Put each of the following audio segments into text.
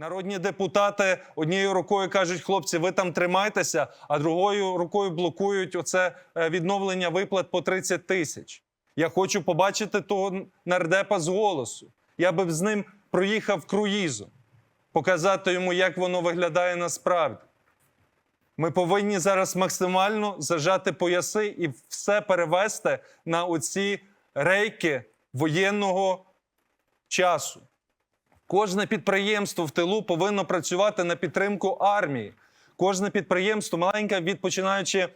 Народні депутати однією рукою кажуть, хлопці, ви там тримайтеся, а другою рукою блокують оце е, відновлення виплат по 30 тисяч. Я хочу побачити того нардепа з голосу. Я би з ним проїхав круїзом, показати йому, як воно виглядає насправді. Ми повинні зараз максимально зажати пояси і все перевести на оці рейки воєнного часу. Кожне підприємство в тилу повинно працювати на підтримку армії. Кожне підприємство, маленьке, від починаючи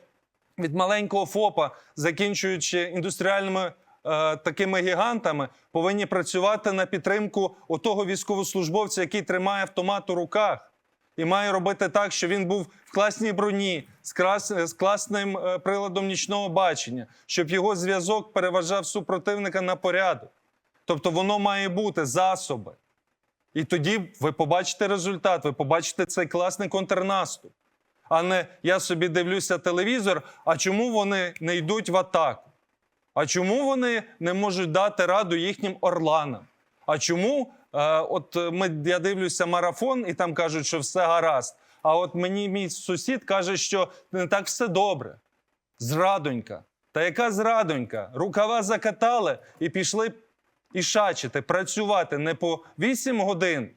від маленького ФОПа, закінчуючи індустріальними е, такими гігантами, повинні працювати на підтримку отого військовослужбовця, який тримає автомат у руках, і має робити так, щоб він був в класній броні, з, крас, з класним е, приладом нічного бачення, щоб його зв'язок переважав супротивника на порядок. Тобто воно має бути засоби. І тоді ви побачите результат, ви побачите цей класний контрнаступ. А не я собі дивлюся телевізор, а чому вони не йдуть в атаку? А чому вони не можуть дати раду їхнім орланам? А чому е, от ми, я дивлюся марафон, і там кажуть, що все гаразд. А от мені мій сусід каже, що не так все добре. Зрадонька. Та яка зрадонька? Рукава закатали і пішли і шачити, працювати не по 8 годин,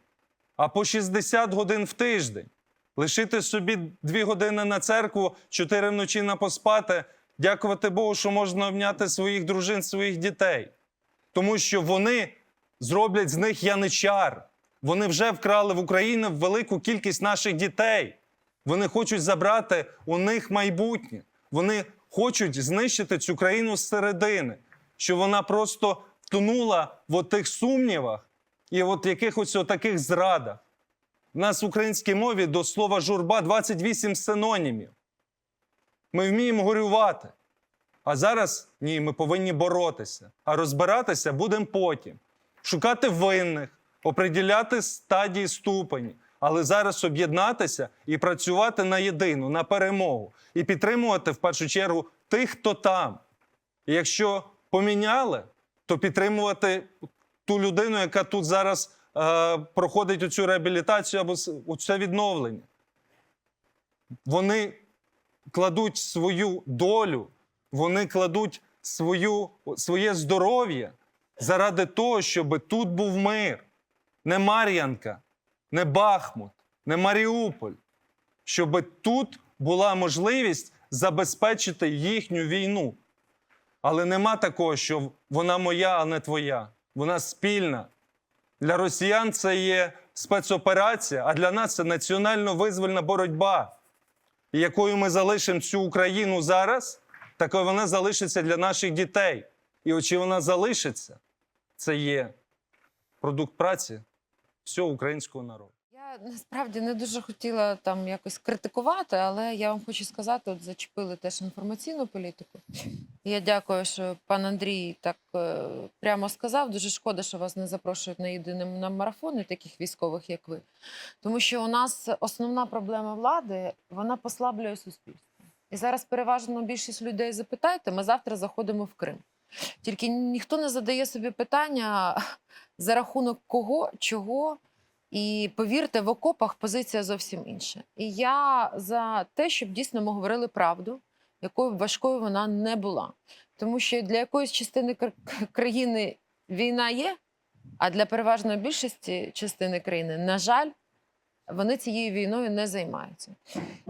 а по 60 годин в тиждень. Лишити собі 2 години на церкву, 4 вночі на поспати, дякувати Богу, що можна обняти своїх дружин, своїх дітей. Тому що вони зроблять з них яничар. Вони вже вкрали в Україну велику кількість наших дітей. Вони хочуть забрати у них майбутнє. Вони хочуть знищити цю країну зсередини, що вона просто втонула в отих сумнівах і от якихось таких зрадах. У нас в українській мові до слова журба 28 синонімів. Ми вміємо горювати. А зараз ні, ми повинні боротися. А розбиратися будемо потім. Шукати винних, оприділяти стадії ступені. Але зараз об'єднатися і працювати на єдину, на перемогу. І підтримувати в першу чергу тих, хто там. І якщо поміняли, то підтримувати ту людину, яка тут зараз е, проходить оцю реабілітацію або оце відновлення. Вони кладуть свою долю, вони кладуть свою, своє здоров'я заради того, щоб тут був мир. Не Мар'янка, не Бахмут, не Маріуполь. Щоб тут була можливість забезпечити їхню війну. Але нема такого, що вона моя, а не твоя. Вона спільна. Для росіян це є спецоперація, а для нас це національно-визвольна боротьба. Якою ми залишимо цю Україну зараз, такою вона залишиться для наших дітей. І от чи вона залишиться, це є продукт праці всього українського народу. Я насправді не дуже хотіла там якось критикувати, але я вам хочу сказати: от зачепили теж інформаційну політику. Я дякую, що пан Андрій так е, прямо сказав. Дуже шкода, що вас не запрошують на єдиний на марафони, таких військових, як ви. Тому що у нас основна проблема влади вона послаблює суспільство. І зараз переважно більшість людей запитайте, ми завтра заходимо в Крим. Тільки ніхто не задає собі питання, за рахунок кого, чого. І повірте, в окопах позиція зовсім інша. І я за те, щоб дійсно ми говорили правду, якою важкою вона не була. Тому що для якоїсь частини країни війна є, а для переважної більшості частини країни, на жаль, вони цією війною не займаються.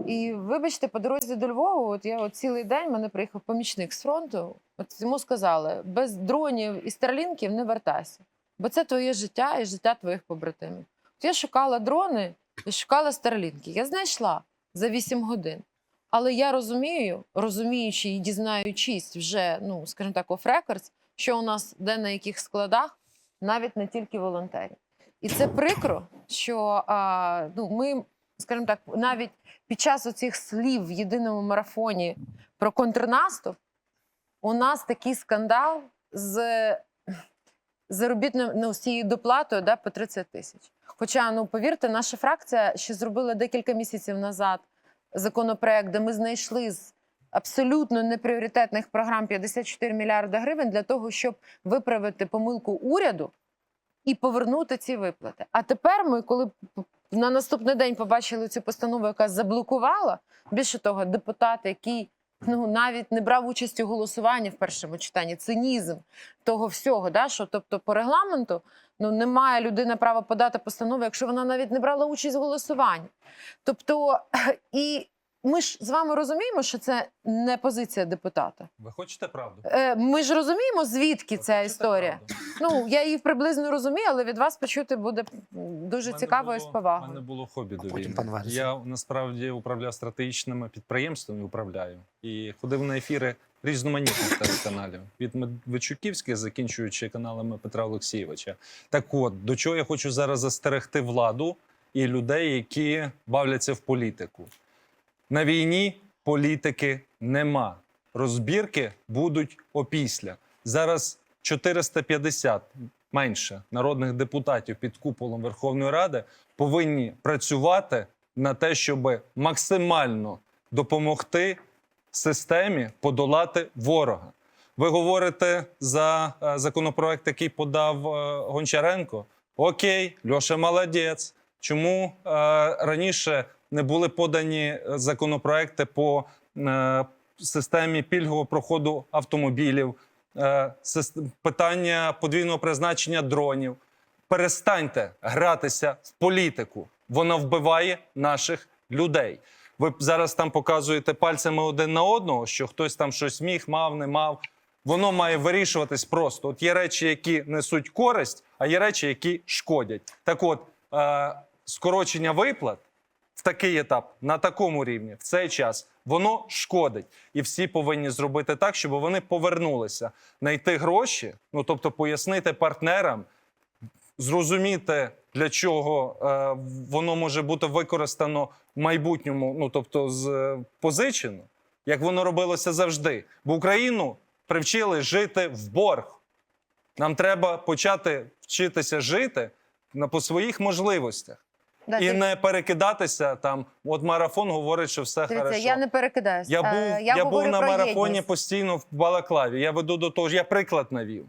І вибачте, по дорозі до Львова, от я от цілий день мене приїхав помічник з фронту. От йому сказали: без дронів і старлінків не вертайся, бо це твоє життя і життя твоїх побратимів. От я шукала дрони і шукала старлінки. Я знайшла за 8 годин. Але я розумію, розуміючи і дізнаючись вже, ну скажімо так, оф рекордс, що у нас де на яких складах, навіть не тільки волонтерів. І це прикро, що а, ну, ми, скажімо так, навіть під час оцих слів в єдиному марафоні про контрнаступ у нас такий скандал з заробітним ну, з цією доплатою да, по 30 тисяч. Хоча, ну повірте, наша фракція ще зробила декілька місяців назад законопроект, де ми знайшли з абсолютно непріоритетних програм 54 мільярди гривень для того, щоб виправити помилку уряду і повернути ці виплати. А тепер ми, коли на наступний день побачили цю постанову, яка заблокувала. Більше того, депутат, який ну навіть не брав участь у голосуванні в першому читанні, цинізм того всього, да, що тобто по регламенту ну немає людина права подати постанову, якщо вона навіть не брала участь в голосуванні. Тобто, і ми ж з вами розуміємо, що це не позиція депутата. Ви хочете правду? Е, Ми ж розуміємо, звідки Ви ця історія. правду? Ну я її приблизно розумію, але від вас почути буде дуже мене цікаво і з було- У мене було хобі до війни. пан Я насправді управляв стратегічними підприємствами, управляю і ходив на ефіри різноманітних телеканалів від Медведчуківських, закінчуючи каналами Петра Олексійовича. Так от до чого я хочу зараз застерегти владу і людей, які бавляться в політику. На війні політики нема. Розбірки будуть опісля. Зараз 450 менше народних депутатів під куполом Верховної Ради повинні працювати на те, щоб максимально допомогти системі подолати ворога. Ви говорите за е, законопроект, який подав е, Гончаренко. Окей, Льоша молодець. Чому е, раніше не були подані е, законопроекти по е, системі пільгового проходу автомобілів, е, питання подвійного призначення дронів? Перестаньте гратися в політику. Вона вбиває наших людей. Ви зараз там показуєте пальцями один на одного, що хтось там щось міг, мав, не мав. Воно має вирішуватись просто. От є речі, які несуть користь, а є речі, які шкодять. Так от, е, скорочення виплат такий етап, на такому рівні, в цей час, воно шкодить. І всі повинні зробити так, щоб вони повернулися, знайти гроші, ну тобто пояснити партнерам, зрозуміти, для чого е, воно може бути використано в майбутньому, ну тобто з е, позичено, як воно робилося завжди. Бо Україну привчили жити в борг. Нам треба почати вчитися жити на по своїх можливостях Да, і ти... не перекидатися там. От марафон говорить, що все дивіться, хорошо. я не перекидаюся. Я був, я був на марафоні єдність. постійно в Балаклаві. Я веду до того, ж, я приклад навів.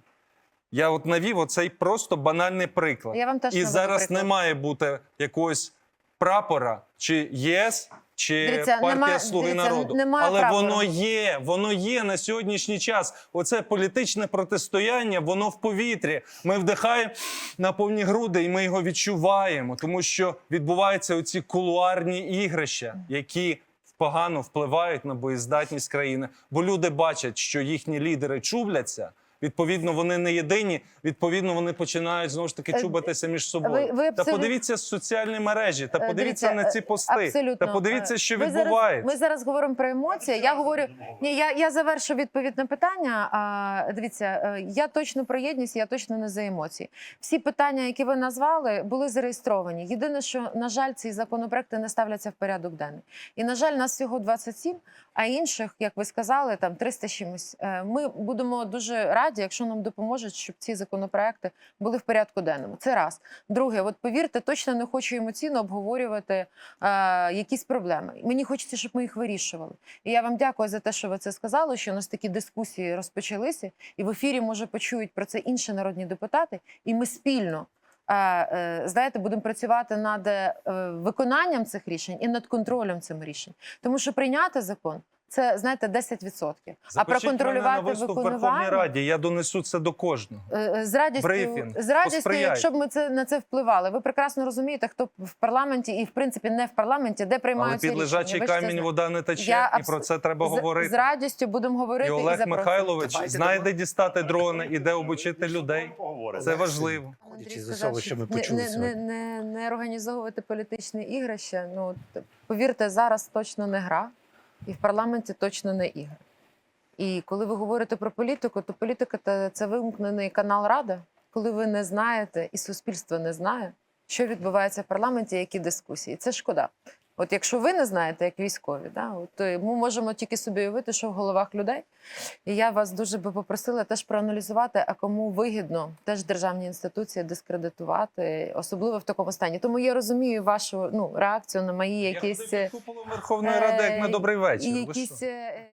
Я от навів оцей просто банальний приклад. Я вам теж І зараз приклад. не має бути якогось прапора чи ЄС, чи Дивіться, партія немає- Слуги дивіться, народу. немає Але прапора. воно є, воно є на сьогоднішній час. Оце політичне протистояння, воно в повітрі. Ми вдихаємо на повні груди, і ми його відчуваємо, тому що відбуваються оці кулуарні ігрища, які погано впливають на боєздатність країни. Бо люди бачать, що їхні лідери чубляться. Відповідно, вони не єдині. Відповідно, вони починають знову ж таки Е, чубатися між собою. ви- ви Та подивіться соціальні мережі, та Е, подивіться дивіться, на ці е, пости. Абсолютно. Та подивіться, що ви відбувається. Зараз, ми зараз говоримо про емоції. Я говорю, ні, я, я завершу відповідь на питання. А, дивіться, я точно про єдність, я точно не за емоції. Всі питання, які ви назвали, були зареєстровані. Єдине, що на жаль, ці законопроекти не ставляться в порядок денний. І на жаль, нас всього 27, а інших, як ви сказали, там 300 чимось. Ми будемо дуже раді, якщо нам допоможуть, щоб ці законопроекти були в порядку денному. Це раз. Друге, от повірте, точно не хочу емоційно обговорювати е, якісь проблеми. Мені хочеться, щоб ми їх вирішували. І я вам дякую за те, що ви це сказали. Що у нас такі дискусії розпочалися, і в ефірі може почують про це інші народні депутати, і ми спільно. е, е, Знаєте, будемо працювати над е, виконанням цих рішень і над контролем цих рішень, тому що прийняти закон це знаєте 10%. А Запишіть мене на виступ в Верховній Раді. Я донесу це до кожного. Е, е, З радістю, Брифінг. з радістю, якщо б ми це на це впливали. Ви прекрасно розумієте, хто в парламенті і в принципі не в парламенті, де Але під лежачий рішення. Ви це камінь вода не тече, Я і про це треба з, говорити. З радістю будемо говорити І Олег запрошувати. Михайлович Давайте знайде дамо. дістати дрони і де обучити людей. Це важливо. Андрій сказав, що ми не- не, не, не, не організовувати політичні ігрища. Ну повірте, зараз точно не гра, і в парламенті точно не ігри. І коли ви говорите про політику, то політика це вимкнений канал Рада, коли ви не знаєте, і суспільство не знає, що відбувається в парламенті, які дискусії. Це шкода. От якщо ви не знаєте, як військові, да, от, то ми можемо тільки собі уявити, що в головах людей. І я вас дуже би попросила теж проаналізувати, а кому вигідно теж державні інституції дискредитувати, особливо в такому стані. Тому я розумію вашу ну, реакцію на мої якісь. Я куполом Верховної Ради, як на е, добрий вечір. якісь що? е,